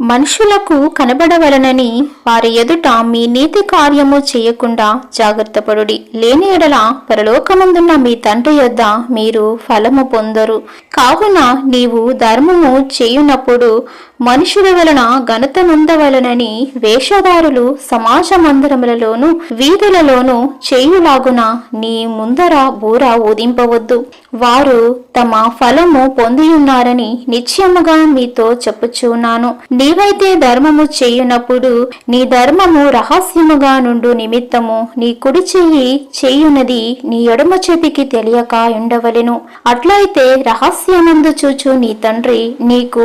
మనుషులకు కనబడవలనని వారి ఎదుట మీ నీతి కార్యము చేయకుండా జాగ్రత్తపడుడి. లేని ఎడల పరలోకమందున్న మీ తండ్రి యొద్ద మీరు ఫలము పొందరు. కావున నీవు ధర్మము చేయునప్పుడు మనుషుల వలన ఘనతనుందవలనని వేషధారులు సమాజ మందిరములలోను వీధులలోను చేయులాగున నీ ముందర బూర ఊదింపవద్దు. వారు తమ ఫలము పొందియున్నారని నిశ్చయముగా మీతో చెప్పుచున్నాను నీవైతే ధర్మము చేయునప్పుడు నీ ధర్మము రహస్యముగా నుండు నిమిత్తము నీ కుడి చెయ్యి చేయునది నీ ఎడమ చేతికి తెలియక ఉండవలెను. అట్లయితే రహస్యమందు చూచు నీ తండ్రి నీకు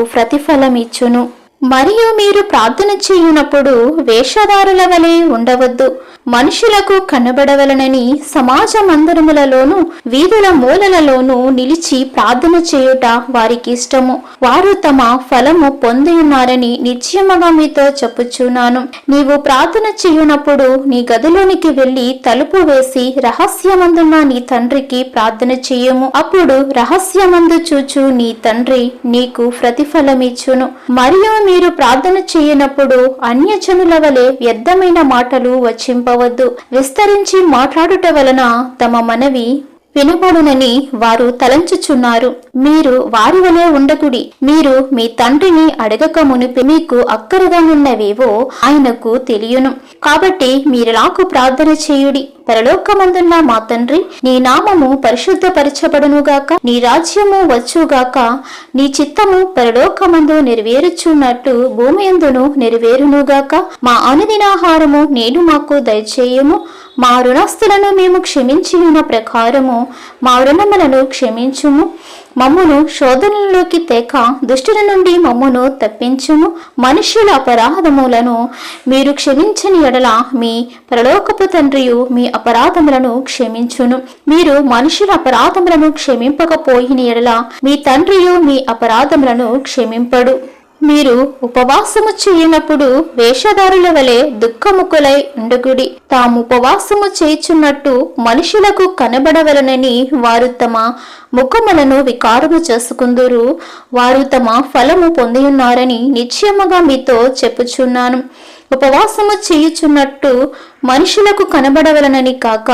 ప్రతిఫలమిచ్చును మరియు మీరు ప్రార్థన చేయునప్పుడు వేషధారుల వలె ఉండవద్దు. మనుషులకు కనబడవలనని సమాజ మందిరములలోను వీధుల మూలలలోనూ నిలిచి ప్రార్థన చేయుట వారికి ఇష్టము. వారు తమ ఫలము పొంది ఉన్నారని నిశ్చయముగా మీతో చెప్పుచున్నాను. నీవు ప్రార్థన చేయునప్పుడు నీ గదిలోనికి వెళ్ళి తలుపు వేసి రహస్యమందున్న నీ తండ్రికి ప్రార్థన చేయము. అప్పుడు రహస్యమందు చూచు నీ తండ్రి నీకు ప్రతిఫలమిచ్చును. మరియు మీరు ప్రార్థన చేయనప్పుడు అన్యజనుల వలె వ్యర్థమైన మాటలు వచ్చింపవద్దు విస్తరించి మాట్లాడుట వలన తమ మనవి వినబడునని వారు తలంచుచున్నారు. మీరు వారి వలె ఉండకుడి. మీరు మీ తండ్రిని అడగక మునిపి మీకు అక్కరగా ఉన్నవేవో ఆయనకు తెలియను. కాబట్టి మీరు నాకు ప్రార్థన చేయుడి. పరలోకమందున్న మా తండ్రి నీ నామము పరిశుద్ధపరచబడునుగాక నీ రాజ్యము వచ్చుగాక నీ చిత్తము పరలోకమందు నెరవేరుచున్నట్టు భూమి ఎందును నెరవేరునుగాక. మా అనుదినాహారము నేను మాకు దయచేయము. మా రుణస్తులను మేము క్షమించిన ప్రకారము మా రుణములను క్షమించుము. మమ్మును శోధనలోకి తేక దుష్టుల నుండి మమ్మును తప్పించుము. మనుష్యుల అపరాధములను మీరు క్షమించని ఎడల మీ పరలోకపు తండ్రియు మీ అపరాధములను క్షమించును. మీరు మనుషుల అపరాధములను క్షమింపకపోయిన ఎడల మీ తండ్రియు మీ అపరాధములను క్షమింపడు. మీరు ఉపవాసము చేయనప్పుడు వేషధారుల వలె దుఃఖముకులై ఉండకుడి. తాము ఉపవాసము చేయుచున్నట్టు మనుషులకు కనబడవలనని వారు తమ ముఖములను వికారము చేసుకుందురు. వారు తమ ఫలము పొందియున్నారని నిశ్చయముగా మీతో చెప్పుచున్నాను. ఉపవాసము చేయుచున్నట్టు మనుషులకు కనబడవలనని కాక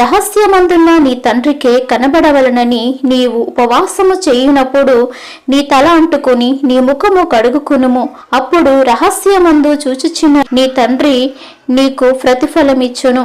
రహస్యమందున్న నీ తండ్రికే కనబడవలనని నీవు ఉపవాసము చేయునప్పుడు నీ తల అంటుకొని నీ ముఖము కడుగుకునుము. అప్పుడు రహస్యమందు చూచుచున్న నీ తండ్రి నీకు ప్రతిఫలమిచ్చును.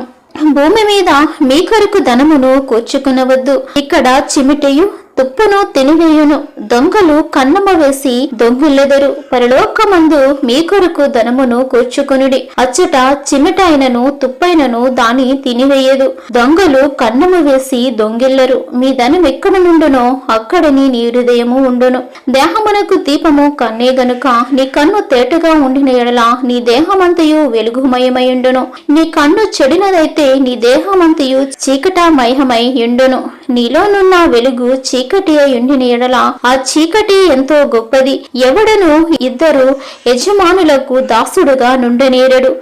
భూమి మీద మీ కొరకు ధనమును కూర్చుకునవద్దు. ఇక్కడ చిమిటయు తుప్పును తినివేయును. దొంగలు కన్నమ వేసి దొంగిల్లెదరు. పరలోకమందు మీ కొరకు ధనమును కూర్చుకునుడి. అచ్చట చిన్నటైనను తుప్పైనను దాని తినివేయదు. దొంగలు కన్నము వేసి దొంగిల్లరు. మీ ధనం ఎక్కడ నుండునో అక్కడని నీ హృదయము ఉండును. దేహమునకు దీపము కన్నే గనుక నీ కన్ను తేటగా ఉండిన ఎడల నీ దేహమంతయు వెలుగుమయమయుండును. నీ కన్ను చెడినదైతే నీ దేహమంతయు చీకటమయమై ఉండును నీలోనున్న వెలుగు చీకటి అయ్యుండిన ఎడల. ఆ చీకటి ఎంతో గొప్పది. ఎవడను ఇద్దరు యజమానులకు దాసుడుగా నుండనేరడు.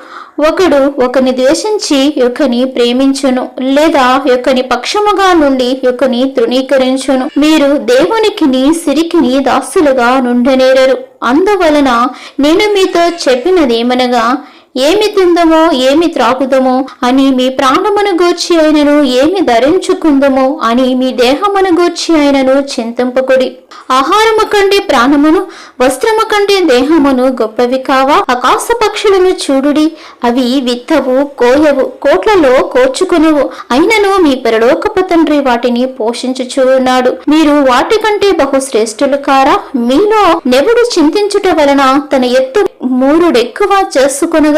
ఒకడు ఒకని ద్వేషించి యొక్కని ప్రేమించును లేదా యొక్కని పక్షముగా నుండి యొక్కని తృణీకరించును. మీరు దేవునికిని సిరికిని దాసులుగా నుండనేరరు. అందువలన నేను మీతో చెప్పినదేమనగా ఏమి తిందమో ఏమి త్రాగుదమో అని మీ ప్రాణమును గూర్చి అయినను ఏమి ధరించుకుందమో అని మీ దేహమును గూర్చి అయినను చింతింపకుడి. ఆహారము కంటే ప్రాణమును వస్త్రము కంటే దేహమును గొప్పవి కావా? ఆకాశ పక్షులను చూడుడి అవి విత్తవు కోయవు కోట్లలో కోర్చుకునేవు అయినను మీ పరలోకపు తండ్రి వాటిని పోషించుచూ ఉన్నాడు మీరు వాటి కంటే బహు శ్రేష్ఠులు కారా? మీలో నెవుడు చింతించుట వలన తన ఎత్తు మూరుడెక్కువ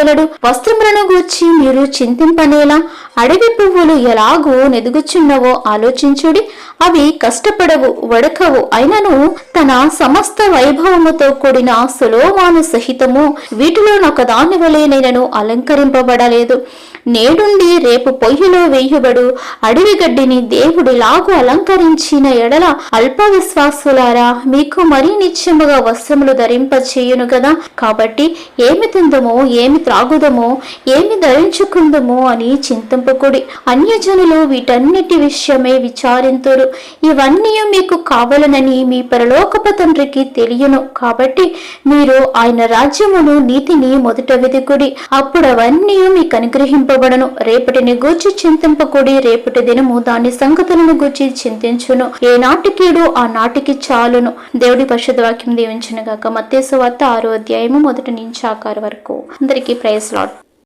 చేయగలడు వస్త్రములను గూర్చి మీరు చింతింపనేలా అడవి పువ్వులు ఎలాగూ నెదుగుచున్నవో ఆలోచించుడి. అవి కష్టపడవు వడకవు. అయినను తన సమస్త వైభవముతో కూడిన సులోమాను సహితము వీటిలో వలె నేనను అలంకరింపబడలేదు. నేడుండి రేపు పొయ్యిలో వేయుబడు. అడవి గడ్డిని దేవుడిలాగు అలంకరించిన ఎడల అల్ప విశ్వాసులారా మీకు మరీ నిత్యముగా వస్త్రములు ధరింపచేయును కదా కాబట్టి ఏమి తిందమో ఏమి త్రాగుదమో ఏమి ధరించుకుందమో అని చింతింపకుడి. అన్యజనులు వీటన్నిటి విషయమే విచారింతురు. ఇవన్నీ మీకు కావలనని మీ పరలోకప తండ్రికి తెలియను. కాబట్టి మీరు ఆయన రాజ్యమును నీతిని మొదట వెతుకుడి అప్పుడు అవన్నీ మీకు చెప్పబడను రేపటిని గూర్చి చింతింపకూడి రేపటి దినము దాని సంగతులను గూర్చి చింతించును. ఏ నాటికీడు ఆ నాటికి చాలును. దేవుడి పరిశుద్ధ వాక్యం దీవించిన గాక మత్తేసు వార్త ఆరో అధ్యాయము మొదటి నుంచి ఆకారు వరకు. అందరికీ ప్రైజ్ లాడ్.